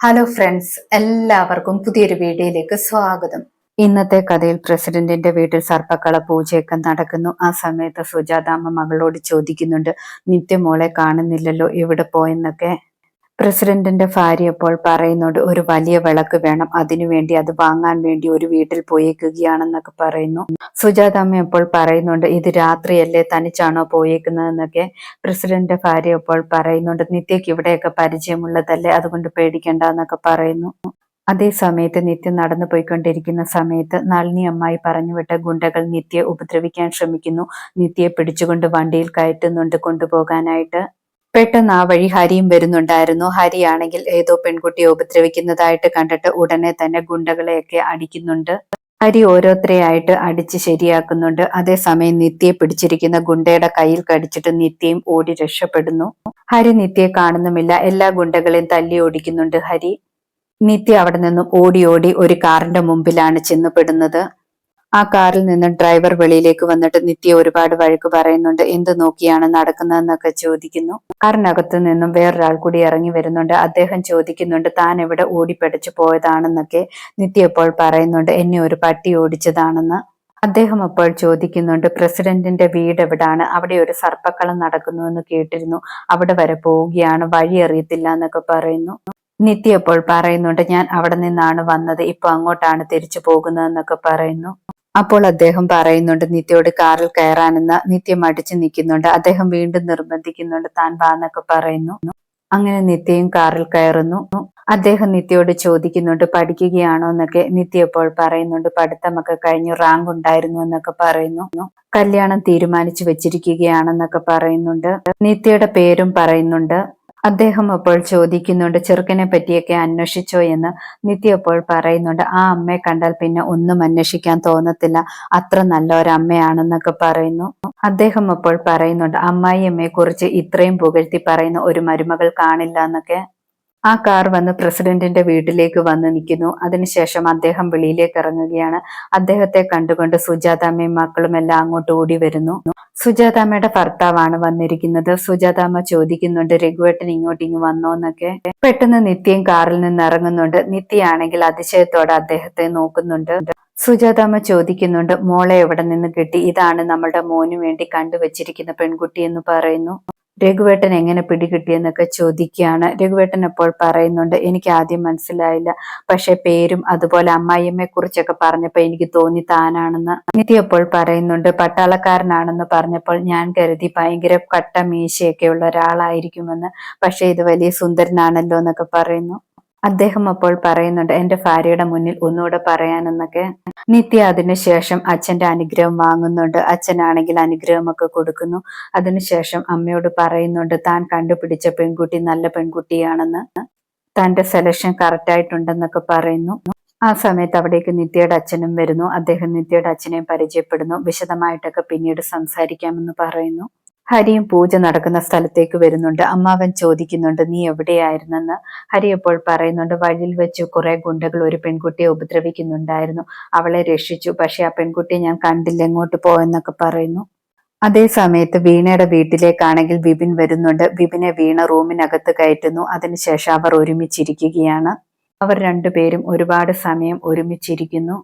Hello friends എല്ലാവർക്കും പുതിയൊരു വീഡിയോയിലേക്ക് സ്വാഗതം. ഇന്നത്തെ കഥയിൽ പ്രസിഡന്റിന്റെ വീട്ടിൽ സർപ്പക്കള പൂജയൊക്കെ നടക്കുന്നു. ആ സമയത്ത് സുജാതാമ്മ മകളോട് ചോദിക്കുന്നുണ്ട് നിത്യമോളെ കാണുന്നില്ലല്ലോ ഇവിടെ പോയെന്നൊക്കെ? പ്രസിഡന്റിന്റെ ഭാര്യ അപ്പോൾ പറയുന്നുണ്ട് ഒരു വലിയ വിളക്ക് വേണം. അതിനുവേണ്ടി അത് വാങ്ങാൻ വേണ്ടി ഒരു വീട്ടിൽ പോയേക്കുകയാണെന്നൊക്കെ പറയുന്നു. സുജാതമ്മ അപ്പോൾ പറയുന്നുണ്ട് ഇത് രാത്രിയല്ലേ തനിച്ചാണോ പോയേക്കുന്നതെന്നൊക്കെ. പ്രസിഡന്റിന്റെ ഭാര്യ അപ്പോൾ പറയുന്നുണ്ട് നിത്യക്ക് ഇവിടെയൊക്കെ പരിചയമുള്ളതല്ലേ അതുകൊണ്ട് പേടിക്കണ്ട എന്നൊക്കെ പറയുന്നു. അതേ സമയത്ത് നിത്യ നടന്നു പോയിക്കൊണ്ടിരിക്കുന്ന സമയത്ത് നളിനി അമ്മായി പറഞ്ഞുവിട്ട ഗുണ്ടകൾ നിത്യയെ ഉപദ്രവിക്കാൻ ശ്രമിക്കുന്നു. നിത്യയെ പിടിച്ചുകൊണ്ട് വണ്ടിയിൽ കയറ്റുന്നുണ്ട് കൊണ്ടുപോകാനായിട്ട്. പെട്ടെന്ന് ആ വഴി ഹരിയും വരുന്നുണ്ടായിരുന്നു. ഹരിയാണെങ്കിൽ ഏതോ പെൺകുട്ടിയെ ഉപദ്രവിക്കുന്നതായിട്ട് കണ്ടിട്ട് ഉടനെ തന്നെ ഗുണ്ടകളെയൊക്കെ അടിക്കുന്നുണ്ട്. ഹരി ഓരോരുത്തരെയായിട്ട് അടിച്ച് ശരിയാക്കുന്നുണ്ട്. അതേസമയം നിത്യയെ പിടിച്ചിരിക്കുന്ന ഗുണ്ടയുടെ കയ്യിൽ കടിച്ചിട്ട് നിത്യയും ഓടി രക്ഷപ്പെടുന്നു. ഹരി നിത്യയെ കാണുന്നുമില്ല. എല്ലാ ഗുണ്ടകളെയും തല്ലി ഓടിക്കുന്നുണ്ട് ഹരി. നിത്യ അവിടെ നിന്നും ഓടി ഓടി ഒരു കാറിന്റെ മുമ്പിലാണ് ചെന്നുപെടുന്നത്. ആ കാറിൽ നിന്ന് ഡ്രൈവർ വെളിയിലേക്ക് വന്നിട്ട് നിത്യ ഒരുപാട് വഴക്ക് പറയുന്നുണ്ട്. എന്ത് നോക്കിയാണ് നടക്കുന്നതെന്നൊക്കെ ചോദിക്കുന്നു. കാറിനകത്ത് നിന്നും വേറൊരാൾ കൂടി ഇറങ്ങി വരുന്നുണ്ട്. അദ്ദേഹം ചോദിക്കുന്നുണ്ട് താൻ എവിടെ ഓടിപ്പടച്ചു പോയതാണെന്നൊക്കെ? നിത്യ ഇപ്പോൾ പറയുന്നുണ്ട് എന്നെ ഒരു പട്ടി ഓടിച്ചതാണെന്ന്. അദ്ദേഹം അപ്പോൾ ചോദിക്കുന്നുണ്ട് പ്രസിഡന്റിന്റെ വീട് എവിടാണ്? അവിടെ ഒരു സർപ്പക്കളം നടക്കുന്നു എന്ന് കേട്ടിരുന്നു. അവിടെ വരെ പോവുകയാണ്. വഴി അറിയത്തില്ല എന്നൊക്കെ പറയുന്നു. നിത്യ അപ്പോൾ പറയുന്നുണ്ട് ഞാൻ അവിടെ നിന്നാണ് വന്നത്. ഇപ്പൊ അങ്ങോട്ടാണ് തിരിച്ചു പോകുന്നതെന്നൊക്കെ പറയുന്നു. അപ്പോൾ അദ്ദേഹം പറയുന്നുണ്ട് നിത്യയോട് കാറിൽ കയറാനെന്ന നിത്യ മടിച്ചു നിൽക്കുന്നുണ്ട്. അദ്ദേഹം വീണ്ടും നിർബന്ധിക്കുന്നുണ്ട്. താൻ വാന്നൊക്കെ പറയുന്നു. അങ്ങനെ നിത്യയും കാറിൽ കയറുന്നു. അദ്ദേഹം നിത്യയോട് ചോദിക്കുന്നുണ്ട് പഠിക്കുകയാണോ എന്നൊക്കെ നിത്യ ഇപ്പോൾ പറയുന്നുണ്ട്. പഠിത്തമൊക്കെ കഴിഞ്ഞു. റാങ്ക് ഉണ്ടായിരുന്നു എന്നൊക്കെ പറയുന്നു. കല്യാണം തീരുമാനിച്ചു വെച്ചിരിക്കുകയാണെന്നൊക്കെ പറയുന്നുണ്ട്. നിത്യയുടെ പേരും പറയുന്നുണ്ട്. അദ്ദേഹം അപ്പോൾ ചോദിക്കുന്നുണ്ട് ചെറുക്കനെ പറ്റിയൊക്കെ അന്വേഷിച്ചോ എന്ന്. നിത്യ അപ്പോൾ പറയുന്നുണ്ട് ആ അമ്മയെ കണ്ടാൽ പിന്നെ ഒന്നും അന്വേഷിക്കാൻ തോന്നത്തില്ല. അത്ര നല്ല ഒരമ്മയാണെന്നൊക്കെ പറയുന്നു. അദ്ദേഹം അപ്പോൾ പറയുന്നുണ്ട് അമ്മായിയമ്മയെ കുറിച്ച് ഇത്രയും പുകഴ്ത്തി പറയുന്ന ഒരു മരുമകൾ കാണില്ല എന്നൊക്കെ. ആ കാർ വന്ന് പ്രസിഡന്റിന്റെ വീട്ടിലേക്ക് വന്ന് നിൽക്കുന്നു. അതിനുശേഷം അദ്ദേഹം വെളിയിലേക്ക് ഇറങ്ങുകയാണ്. അദ്ദേഹത്തെ കണ്ടുകൊണ്ട് സുജാതാമ്മയും മക്കളും എല്ലാം അങ്ങോട്ട് ഓടി വരുന്നു. സുജാതാമ്മയുടെ ഭർത്താവാണ് വന്നിരിക്കുന്നത്. സുജാതാമ്മ ചോദിക്കുന്നുണ്ട് രഘുവേട്ടൻ ഇങ്ങോട്ട് ഇങ്ങ് വന്നോ എന്നൊക്കെ. പെട്ടെന്ന് നിത്യം കാറിൽ നിന്ന് ഇറങ്ങുന്നുണ്ട്. നിത്യയാണെങ്കിൽ അതിശയത്തോടെ അദ്ദേഹത്തെ നോക്കുന്നുണ്ട്. സുജാതാമ്മ ചോദിക്കുന്നുണ്ട് മോളെ എവിടെ നിന്ന് കിട്ടി? ഇതാണ് നമ്മളുടെ മോനു വേണ്ടി കണ്ടുവച്ചിരിക്കുന്ന പെൺകുട്ടി എന്ന് പറയുന്നു. രഘുവേട്ടൻ എങ്ങനെ പിടികിട്ടിയെന്നൊക്കെ ചോദിക്കുകയാണ്. രഘുവേട്ടൻ അപ്പോൾ പറയുന്നുണ്ട് എനിക്ക് ആദ്യം മനസ്സിലായില്ല. പക്ഷെ പേരും അതുപോലെ അമ്മായിയമ്മയെ കുറിച്ചൊക്കെ പറഞ്ഞപ്പോൾ എനിക്ക് തോന്നി താനാണെന്ന്. നിധി അപ്പോൾ പറയുന്നുണ്ട് പട്ടാളക്കാരനാണെന്ന് പറഞ്ഞപ്പോൾ ഞാൻ കരുതി ഭയങ്കര കട്ട മീശയൊക്കെ ഉള്ള ഒരാളായിരിക്കുമെന്ന്. പക്ഷെ ഇത് വലിയ സുന്ദരനാണല്ലോ എന്നൊക്കെ പറയുന്നു. അദ്ദേഹം അപ്പോൾ പറയുന്നുണ്ട് എന്റെ ഭാര്യയുടെ മുന്നിൽ ഒന്നുകൂടെ പറയാനെന്നൊക്കെ. നിത്യ അതിനുശേഷം അച്ഛന്റെ അനുഗ്രഹം വാങ്ങുന്നുണ്ട്. അച്ഛനാണെങ്കിൽ അനുഗ്രഹമൊക്കെ കൊടുക്കുന്നു. അതിനുശേഷം അമ്മയോട് പറയുന്നുണ്ട് താൻ കണ്ടുപിടിച്ച പെൺകുട്ടി നല്ല പെൺകുട്ടിയാണെന്ന്. തന്റെ സെലക്ഷൻ കറക്റ്റ് ആയിട്ടുണ്ടെന്നൊക്കെ പറയുന്നു. ആ സമയത്ത് അവിടേക്ക് നിത്യയുടെ അച്ഛനും വരുന്നു. അദ്ദേഹം നിത്യയുടെ അച്ഛനെയും പരിചയപ്പെടുന്നു. വിശദമായിട്ടൊക്കെ പിന്നീട് സംസാരിക്കാമെന്ന് പറയുന്നു. ഹരിയും പൂജ നടക്കുന്ന സ്ഥലത്തേക്ക് വരുന്നുണ്ട്. അമ്മാവൻ ചോദിക്കുന്നുണ്ട് നീ എവിടെയായിരുന്നെന്ന്? ഹരി അപ്പോൾ പറയുന്നുണ്ട് വഴിയിൽ വെച്ച് കുറെ ഗുണ്ടകൾ ഒരു പെൺകുട്ടിയെ ഉപദ്രവിക്കുന്നുണ്ടായിരുന്നു. അവളെ രക്ഷിച്ചു. പക്ഷെ ആ പെൺകുട്ടിയെ ഞാൻ കണ്ടില്ല. എങ്ങോട്ട് പോയെന്നൊക്കെ പറയുന്നു. അതേ സമയത്ത് വീണയുടെ വീട്ടിലേക്കാണെങ്കിൽ വിപിൻ വരുന്നുണ്ട്. വിപിനെ വീണ റൂമിനകത്ത് കയറ്റുന്നു. അതിനുശേഷം അവർ ഒരുമിച്ചിരിക്കുകയാണ്. അവർ രണ്ടുപേരും ഒരുപാട് സമയം ഒരുമിച്ചിരിക്കുന്നു.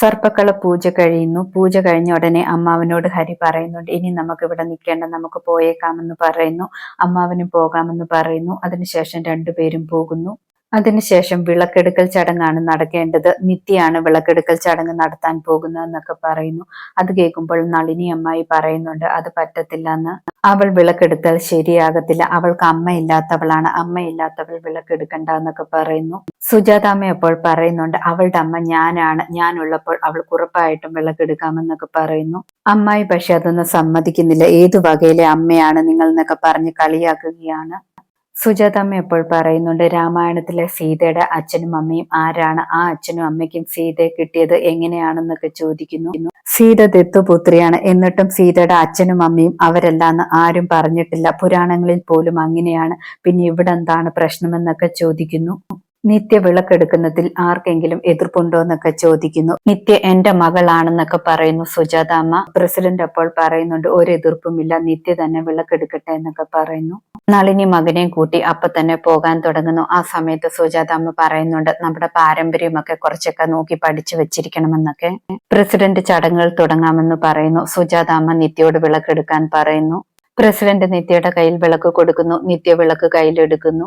സർപ്പക്കള പൂജ കഴിയുന്നു. പൂജ കഴിഞ്ഞ ഉടനെ അമ്മാവനോട് ഹരി പറയുന്നുണ്ട് ഇനി നമുക്ക് ഇവിടെ നിൽക്കേണ്ട നമുക്ക് പോയേക്കാമെന്ന് പറയുന്നു. അമ്മാവനും പോകാമെന്ന് പറയുന്നു. അതിനുശേഷം രണ്ടുപേരും പോകുന്നു. അതിനുശേഷം വിളക്കെടുക്കൽ ചടങ്ങാണ് നടക്കേണ്ടത്. നിത്യയാണ് വിളക്കെടുക്കൽ ചടങ്ങ് നടത്താൻ പോകുന്നതെന്നൊക്കെ പറയുന്നു. അത് കേൾക്കുമ്പോൾ നളിനി അമ്മായി പറയുന്നുണ്ട് അത് പറ്റത്തില്ല എന്ന് അവൾ വിളക്കെടുത്താൽ ശരിയാകത്തില്ല. അവൾക്ക് അമ്മയില്ലാത്തവളാണ്. അമ്മയില്ലാത്തവൾ വിളക്കെടുക്കണ്ട എന്നൊക്കെ പറയുന്നു. സുജാതാമ്മ അപ്പോൾ പറയുന്നുണ്ട് അവളുടെ അമ്മ ഞാനാണ്. ഞാനുള്ളപ്പോൾ അവൾ ഉറപ്പായിട്ടും വിളക്കെടുക്കാമെന്നൊക്കെ പറയുന്നു. അമ്മായി പക്ഷെ അതൊന്നും സമ്മതിക്കുന്നില്ല. ഏതു വകയിലെ അമ്മയാണ് നിങ്ങൾ എന്നൊക്കെ പറഞ്ഞ് കളിയാക്കുകയാണ്. സുജാതമ്മ എപ്പോൾ പറയുന്നുണ്ട്? രാമായണത്തിലെ സീതയുടെ അച്ഛനും അമ്മയും ആരാണ്? ആ അച്ഛനും അമ്മയ്ക്കും സീതയെ കിട്ടിയത് എങ്ങനെയാണെന്നൊക്കെ ചോദിക്കുന്നു. സീത ദത്തുപുത്രിയാണ്. എന്നിട്ടും സീതയുടെ അച്ഛനും അമ്മയും അവരല്ലാന്ന് ആരും പറഞ്ഞിട്ടില്ല. പുരാണങ്ങളിൽ പോലും അങ്ങനെയാണ്. പിന്നെ ഇവിടെ എന്താണ് പ്രശ്നമെന്നൊക്കെ ചോദിക്കുന്നു. നിത്യ വിളക്കെടുക്കുന്നതിൽ ആർക്കെങ്കിലും എതിർപ്പുണ്ടോ എന്നൊക്കെ ചോദിക്കുന്നു. നിത്യ എന്റെ മകളാണെന്നൊക്കെ പറയുന്നു സുജാത അമ്മ. പ്രസിഡന്റ് അപ്പോൾ പറയുന്നുണ്ട് ഒരു എതിർപ്പുമില്ല നിത്യ തന്നെ വിളക്കെടുക്കട്ടെ എന്നൊക്കെ പറയുന്നു. നളിനി മകനെയും കൂട്ടി അപ്പൊ തന്നെ പോകാൻ തുടങ്ങുന്നു. ആ സമയത്ത് സുജാത അമ്മ പറയുന്നുണ്ട് നമ്മുടെ പാരമ്പര്യമൊക്കെ കുറച്ചൊക്കെ നോക്കി പഠിച്ചു വെച്ചിരിക്കണമെന്നൊക്കെ. പ്രസിഡന്റ് ചടങ്ങുകൾ തുടങ്ങാമെന്ന് പറയുന്നു. സുജാത അമ്മ നിത്യയോട് വിളക്കെടുക്കാൻ പറയുന്നു. പ്രസിഡന്റ് നിത്യയുടെ കയ്യിൽ വിളക്ക് കൊടുക്കുന്നു. നിത്യ വിളക്ക് കയ്യിലെടുക്കുന്നു.